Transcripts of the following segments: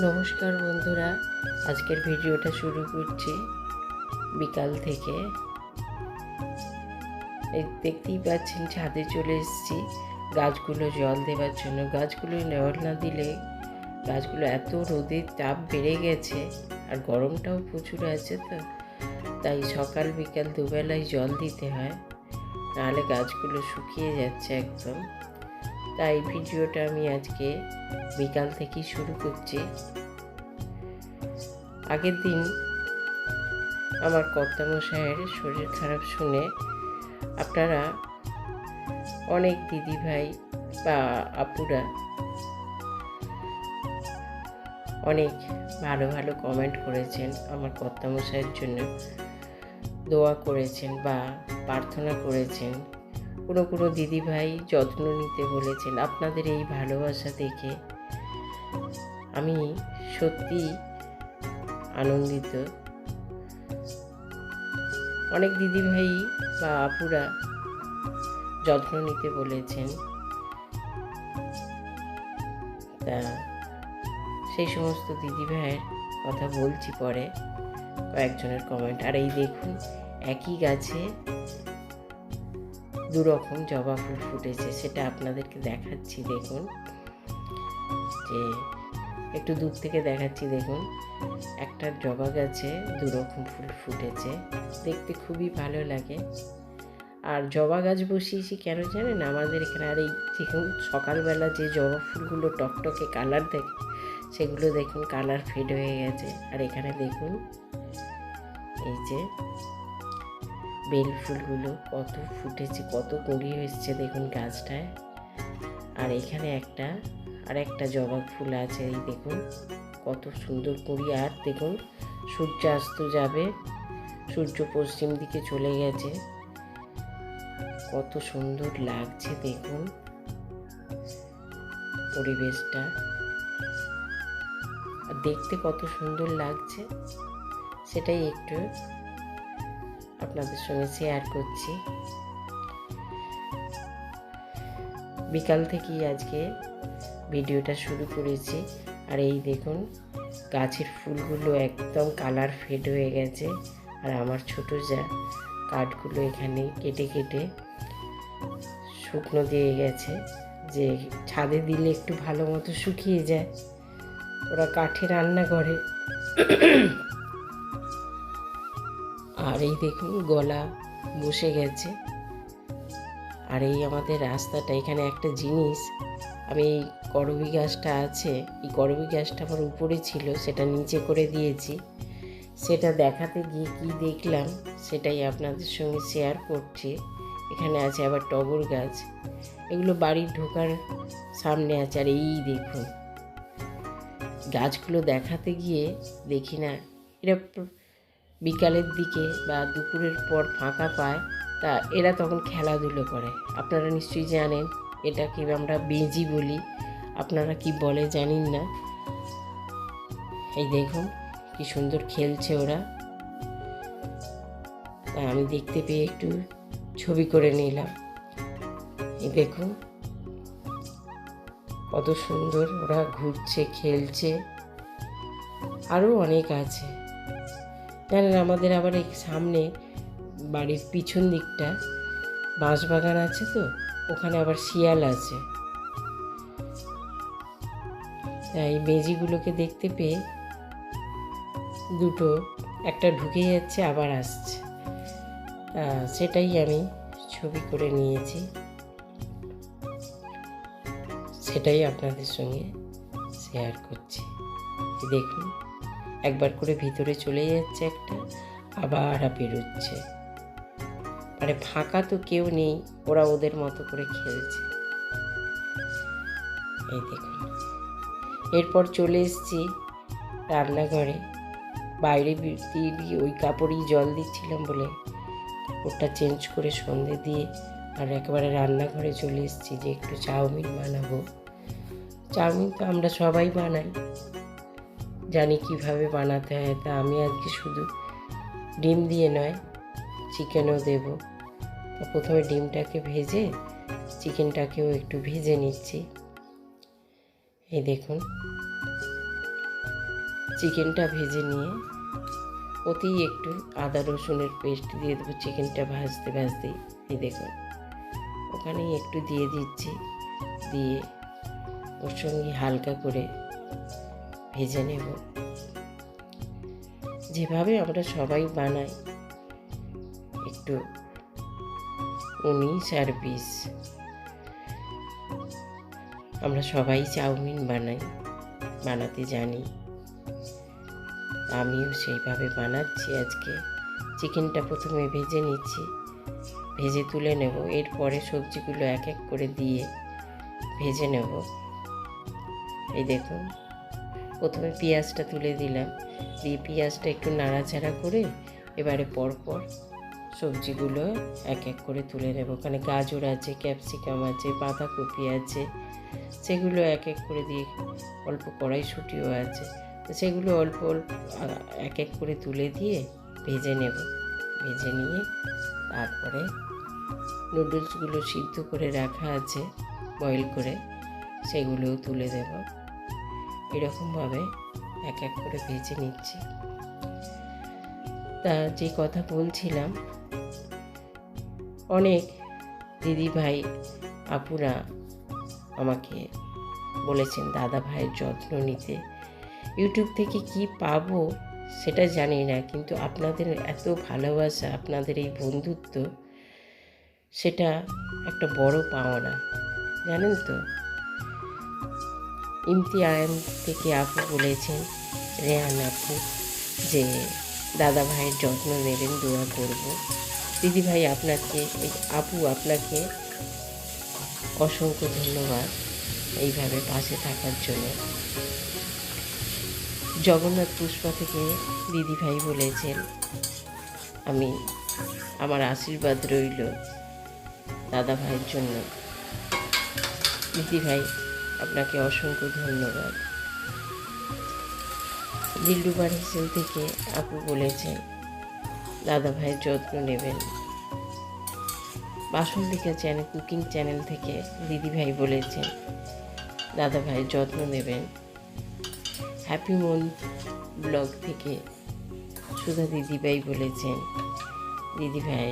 নমস্কার বন্ধুরা, আজকের ভিডিওটা শুরু করছি বিকাল থেকে। এই দেখতেই পাচ্ছেন, ছাদে চলে এসেছি। গাছগুলো জল দেওয়ার জন্য। গাছগুলো জল না দিলে গাছগুলো এত রোদের তাপ বেড়ে গেছে, আর গরমটাও প্রচুর আছে তো। তাই সকাল বিকাল দুবেলায় জল দিতে হয়, নাহলে গাছগুলো শুকিয়ে যাচ্ছে একদম। তাই ভিডিওটা আমি আজকে বিকাল থেকেই শুরু করছি। আগের দিন আমার কর্তামশায়ের শরীর খারাপ শুনে আপনারা অনেক দিদি ভাই বা আপুরা অনেক ভালো ভালো কমেন্ট করেছেন, আমার কর্তামশাইয়ের জন্য দোয়া করেছেন বা প্রার্থনা করেছেন। কোনো কোনো দিদিভাই যত্ন নিতে বলেছেন আপনাদের এই ভালোবাসা দেখে। আমি সত্যি আনন্দিত। অনেক দিদিভাই বা আপুরা যত্ন নিতে বলেছেন। তা সেই সমস্ত দিদিভাইয়ের কথা বলছি পরে কয়েকজনের কমেন্ট আর এই দেখুন, একই গাছে দু রকম জবা ফুল ফুটেছে, সেটা আপনাদেরকে দেখাচ্ছি, দেখুন। যে একটু দূর থেকে দেখাচ্ছি, দেখুন। একটা জবা গাছে দু রকম ফুল ফুটেছে। দেখতে খুবই ভালো লাগে। আর জবা গাছ বসিয়েছি কেন জানেন? আমাদের এখানে আর এই দেখুন সকালবেলা যে জবা ফুলগুলো টকটকে কালার দেখে, সেগুলো দেখুন কালার ফেড হয়ে গেছে। আর এখানে দেখুন, এই যে বেল ফুলগুলো কত ফুটেছে, কত কুড়ি হয়েছে দেখুন গাছটায়। আর এখানে একটা, আর একটা জবা ফুল আছে, এই দেখুন, কত সুন্দর কুড়ি। আর দেখুন সূর্য অস্ত যাবে, সূর্য পশ্চিম দিকে চলে গেছে। কত সুন্দর লাগছে দেখুন পরিবেশটা। দেখতে কত সুন্দর লাগছে, সেটাই একটু আপনাদের সঙ্গে শেয়ার করছি। বিকাল থেকেই আজকে ভিডিওটা শুরু করেছি। আর এই দেখুন, গাছের ফুলগুলো একদম কালার ফেড হয়ে গেছে। আর আমার ছোট যা কাঠগুলো এখানে কেটে কেটে শুকনো দিয়ে গেছে। যে ছাদে দিলে একটু ভালো মতো শুকিয়ে যায়। ওরা কাঠে রান্না করে আর এই দেখুন গলা বসে গেছে। আর এই আমাদের রাস্তাটা, এখানে একটা জিনিস, আমি এই করবি গাছটা আছে, এই করবি গাছটা আমার উপরে ছিল, সেটা নিচে করে দিয়েছি। সেটা দেখাতে গিয়ে কি দেখলাম, সেটাই আপনাদের সঙ্গে শেয়ার করছি। এখানে আছে আবার টগর গাছ, এগুলো বাড়ির ঢোকার সামনে আছে, আর এই দেখুন। গাছগুলো দেখাতে গিয়ে দেখি না, এরা বিকালের দিকে বা দুপুরের পর ফাঁকা পায়, তা এরা তখন খেলাধুলো করে। আপনারা নিশ্চয়ই জানেন এটাকে আমরা বেজি বলি? আপনারা কি বলে জানেন না? এই দেখুন, কি সুন্দর খেলছে ওরা। তা আমি দেখতে পেয়ে একটু ছবি করে নিলাম। এই দেখুন, কত সুন্দর ওরা ঘুরছে, খেলছে। আরও অনেক আছে। জানেন আমাদের আবার এই সামনে বাড়ির পিছন দিকটা বাঁশবাগান আছে তো, ওখানে আবার শিয়াল আছে। তাই মেজিগুলোকে দেখতে পেয়ে দুটো, একটা ঢুকে যাচ্ছে, আবার আসছে। সেটাই আমি ছবি করে নিয়েছি। সেটাই আপনাদের সঙ্গে শেয়ার করছি। দেখুন। একবার করে ভিতরে চলে যাচ্ছে একটা, আবার বেরোচ্ছে। মানে ফাঁকা তো কেউ নেই, ওরা ওদের মতো করে খেলছে। এই দেখুন। এরপর চলে এসছি রান্নাঘরে। বাইরে দিয়ে ওই কাপড়েই জল দিচ্ছিলাম বলে কাপড়টা চেঞ্জ করে সন্ধে দিয়ে আর একেবারে রান্নাঘরে চলে এসেছি যে একটু চাউমিন বানাবো। চাউমিন তো আমরা সবাই বানাই। জানি কীভাবে বানাতে হয়, তা আমি আজকে শুধু ডিম দিয়ে নয় চিকেনও দেব। তো প্রথমে ডিমটাকে ভেজে চিকেনটাকেও একটু ভেজে নিচ্ছি। এই দেখুন। চিকেনটা ভেজে নিয়ে ওতেই একটু আদা রসুনের পেস্ট দিয়ে দেবো চিকেনটা ভাজতে ভাজতে এই দেখুন। ওখানেই একটু দিয়ে দিচ্ছি। দিয়ে ওর সঙ্গে হালকা করে ভেজে নেব। যেভাবে আমরা সবাই বানাই, একটু উনিশ আর বিশ। আমরা সবাই চাউমিন বানাই, বানাতে জানি। আমিও সেইভাবে বানাচ্ছি আজকে। চিকেনটা প্রথমে ভেজে নিচ্ছি, ভেজে তুলে নেব। এরপরে সবজিগুলো এক এক করে দিয়ে ভেজে নেব। এই দেখুন। প্রথমে পেঁয়াজটা তুলে দিলাম। দিয়ে পেঁয়াজটা একটু নাড়াচাড়া করে এবারে পরপর সবজিগুলো এক এক করে তুলে নেব। ওখানে গাজর আছে, ক্যাপসিকাম আছে, বাঁধাকপি আছে, সেগুলো এক এক করে দিয়ে অল্প কড়াইশুটিও আছে। তো সেগুলো অল্প অল্প এক এক করে তুলে দিয়ে ভেজে নেব। ভেজে নিয়ে তারপরে নুডলসগুলো সিদ্ধ করে রাখা আছে, বয়েল করে, সেগুলোও তুলে দেব। এরকমভাবে এক এক করে ভেজে নিচ্ছি। তা যে কথা বলছিলাম, অনেক দিদি ভাই আপুরা আমাকে বলেছেন দাদা ভাইয়ের যত্ন নিতে। ইউটিউব থেকে কি পাবো সেটা জানি না, কিন্তু আপনাদের এত ভালোবাসা, আপনাদের এই বন্ধুত্ব, সেটা একটা বড় পাওনা। জানেন তো? ইমতিয়ান থেকে আপু বলেছেন, রেহান আপু, যে দাদা ভাইয়ের যত্ন নেবেন, দোয়া করব। দিদি ভাই আপনাকে, আপু আপনাকে অসংখ্য ধন্যবাদ এইভাবে পাশে থাকার জন্য। জগন্নাথ পুষ্পা থেকে দিদি ভাই বলেছেন, আমি, আমার আশীর্বাদ রইল দাদা ভাইয়ের জন্য। দিদি ভাই আপনাকে অসংখ্য ধন্যবাদ। দিল্লুবার হিসেল থেকে আপু বলেছেন দাদা ভাইয়ের যত্ন নেবেন। বাসন্তিকা চ্যানেল, কুকিং চ্যানেল থেকে দিদি ভাই বলেছেন দাদা ভাইয়ের যত্ন নেবেন। হ্যাপি মন ব্লগ থেকে সুধা দিদিভাই বলেছেন দিদি ভাই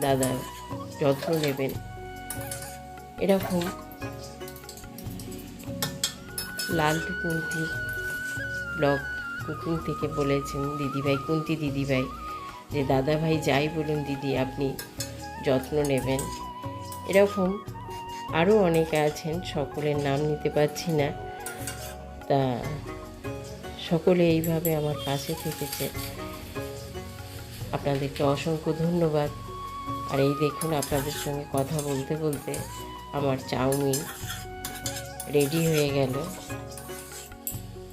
দাদা, যত্ন নেবেন। এরকম লালটু কুন্তি ব্লগ কুকিং থেকে বলেছেন, দিদিভাই, কুন্তি দিদিভাই, যে দাদা ভাই যাই বলুন দিদি, আপনি যত্ন নেবেন। এরকম আরও অনেকে আছেন, সকলের নাম নিতে পারছি না। তা সকলে এইভাবে আমার পাশে থেকেছে। আপনাদেরকে অসংখ্য ধন্যবাদ। আর এই দেখুন, আপনাদের সঙ্গে কথা বলতে বলতে আমার চাউমিন রেডি হয়ে গেল।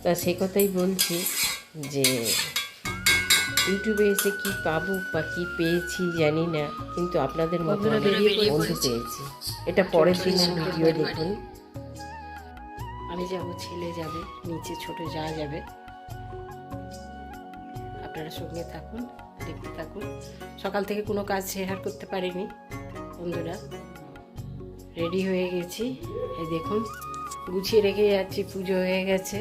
তা সে কথাই বলছি যে ইউটিউবে এসে কি পাবো বা কি পেয়েছি জানি না কিন্তু আপনাদের মতো। বন্ধু পেয়েছি। এটা পরের দিনের ভিডিও দেখুন। আমি যাব ছেলে যাবে নিচে ছোট যা যাবে। আপনারা সঙ্গে থাকুন দেখতে থাকুন। সকাল থেকে কোনো কাজ শেয়ার করতে পারিনি বন্ধুরা। রেডি হয়ে গেছি। এই দেখুন গুছিয়ে রেখে যাচ্ছি পুজো হয়ে গেছে।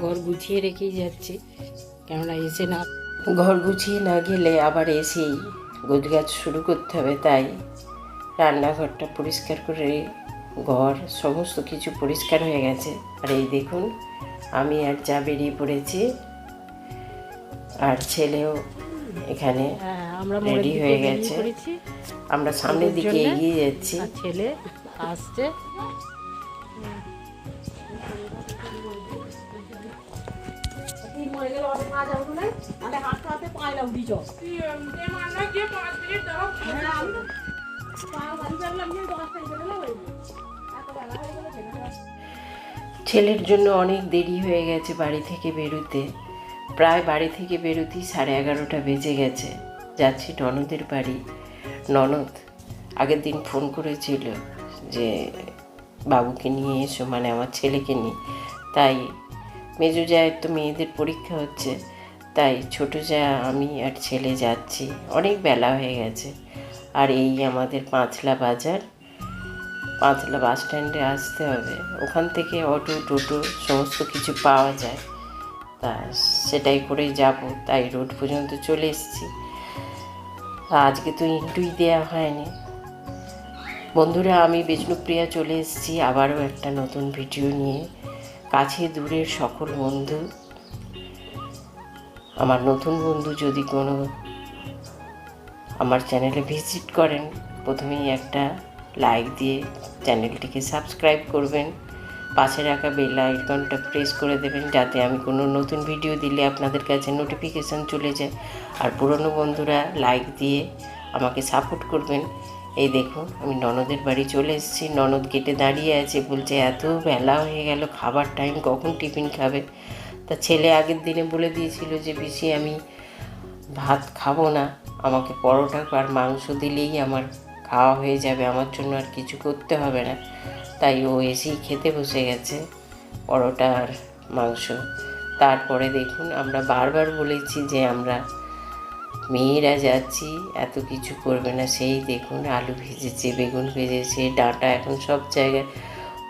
ঘর গুছিয়ে রেখেই যাচ্ছি। কেননা এসে না ঘর গুছিয়ে না গেলে আবার এসেই গোছগাছ শুরু করতে হবে তাই রান্নাঘরটা পরিষ্কার করে ঘর সমস্ত কিছু পরিষ্কার হয়ে গেছে। আর এই দেখুন আমি আর যা বেরিয়ে পড়েছি আর ছেলেও এখানে হ্যাঁ, আমরা Ready হয়ে গেছে। আমরা সামনের দিকে এগিয়ে যাচ্ছি। ছেলে আসছে। ছেলের জন্য অনেক দেরি হয়ে গেছে বাড়ি থেকে বেরোতে। প্রায় বাড়ি থেকে বেরোতেই সাড়ে এগারোটা বেজে গেছে। যাচ্ছি ননদের বাড়ি। ননদ আগের দিন ফোন করেছিল যে বাবুকে নিয়ে এসো মানে আমার ছেলেকে নিয়ে। তাই মেজো জায়ের তো মেয়েদের পরীক্ষা হচ্ছে, তাই ছোট যা আমি আর ছেলে যাচ্ছি। অনেক বেলা হয়ে গেছে। আর এই আমাদের পাঁচলা বাজার, পাঁচলা বাস স্ট্যান্ডে আসতে হবে। ওখান থেকে অটো, টোটো সমস্ত কিছু পাওয়া যায়। তা সেটাই করেই যাব, তাই রোড পর্যন্ত চলে এসেছি। আজকে তো ইন্টুই দেওয়া হয়নি। বন্ধুরা, আমি বিষ্ণুপ্রিয়া চলে এসেছি আবারও একটা নতুন ভিডিও নিয়ে। কাছে দূরের সকল বন্ধু। আমার নতুন বন্ধু যদি কোনো আমার চ্যানেলে ভিজিট করেন, প্রথমেই একটা লাইক দিয়ে চ্যানেলটিকে সাবস্ক্রাইব করবেন। পাশে রাখা বেল আইকনটা প্রেস করে দেবেন, যাতে আমি কোনো নতুন ভিডিও দিলে আপনাদের কাছে নোটিফিকেশান চলে যায়। আর পুরনো বন্ধুরা লাইক দিয়ে আমাকে সাপোর্ট করবেন। এই দেখুন, আমি ননদের বাড়ি চলে এসেছি। ননদ গেটে দাঁড়িয়ে আছে, বলছে, এত বেলা হয়ে গেল, খাবার টাইম কখন টিফিন খাবে? তা ছেলে আগের দিনে বলে দিয়েছিল যে বেশি আমি ভাত খাব না। আমাকে পরোটা আর মাংস দিলেই আমার খাওয়া হয়ে যাবে। আমার জন্য আর কিছু করতে হবে না। তাই ও এসেই খেতে বসে গেছে, পরোটা আর মাংস। তারপরে দেখুন, আমরা বারবার বলেছি যে, আমরা মেয়েরা যাচ্ছি, এত কিছু করবে না। সেই দেখুন, আলু ভেজেছে, বেগুন ভেজেছে, ডাঁটা এখন সব জায়গায়।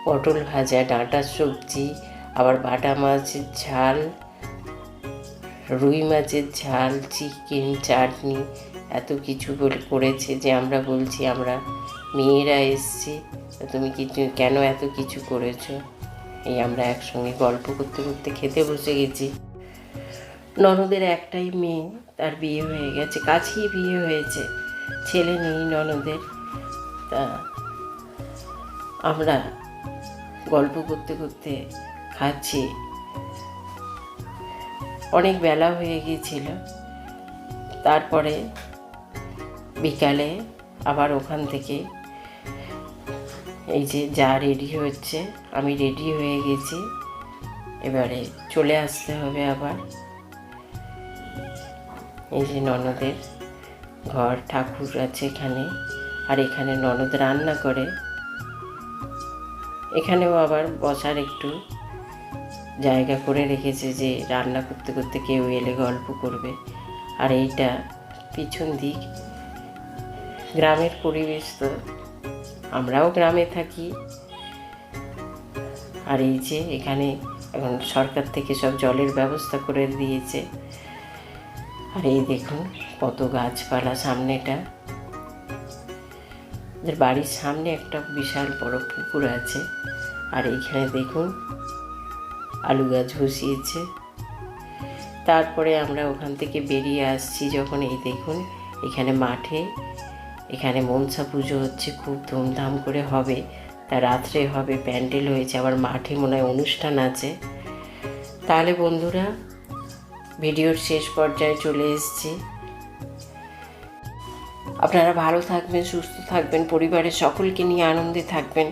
পটল ভাজা ডাঁটার সবজি, আবার বাটা মাছের ঝাল, রুই মাছের ঝাল, চিকেন চাটনি, এত কিছু করেছে যে আমরা বলছি, আমরা মেয়েরা এসছি তুমি কিছু কেন এত কিছু করেছ? এই আমরা একসঙ্গে গল্প করতে করতে খেতে বসে গেছি। ননদের একটাই মেয়ে তার বিয়ে হয়ে গেছে, কাছেই বিয়ে হয়েছে। ছেলে নেই ননদের। তা আমরা গল্প করতে করতে খাচ্ছি। অনেক বেলা হয়ে গিয়েছিল। তারপরে বিকালে আবার ওখান থেকে এই যে যা রেডি হচ্ছে, আমি রেডি হয়ে গেছি। এবারে চলে আসতে হবে আবার। এই যে ননদের ঘর, ঠাকুর আছে এখানে। আর এখানে ননদ রান্না করে। এখানেও আবার বসার একটু জায়গা করে রেখেছে যে রান্না করতে করতে কেউ এলে গল্প করবে। আর এইটা পিছন দিক। গ্রামের পরিবেশ তো। আমরাও গ্রামে থাকি। আর এই যে এখানে এখন সরকার থেকে সব জলের ব্যবস্থা করে দিয়েছে। আর এই দেখুন কত গাছপালা সামনেটা। বাড়ির সামনে একটা বিশাল বড় পুকুর আছে। আর এইখানে দেখুন আলু গাছ বসিয়েছে। তারপরে আমরা ওখান থেকে বেরিয়ে আসছি যখন এই দেখুন এখানে মাঠে। এখানে মনসা পুজো হচ্ছে, খুব ধুমধাম করে হবে। তা রাত্রে হবে, প্যান্ডেল হয়েছে, আবার মাঠে মনে হয় অনুষ্ঠান আছে। তাহলে বন্ধুরা ভিডিওর শেষ পর্যায়ে চলে এসেছি। আপনারা ভালো থাকবেন, সুস্থ থাকবেন, পরিবারের সকলকে নিয়ে আনন্দে থাকবেন।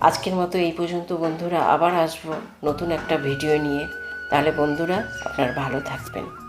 আজকের মতো এই পর্যন্ত বন্ধুরা, আবার আসব নতুন একটা ভিডিও নিয়ে। তাহলে বন্ধুরা, আপনারা ভালো থাকবেন।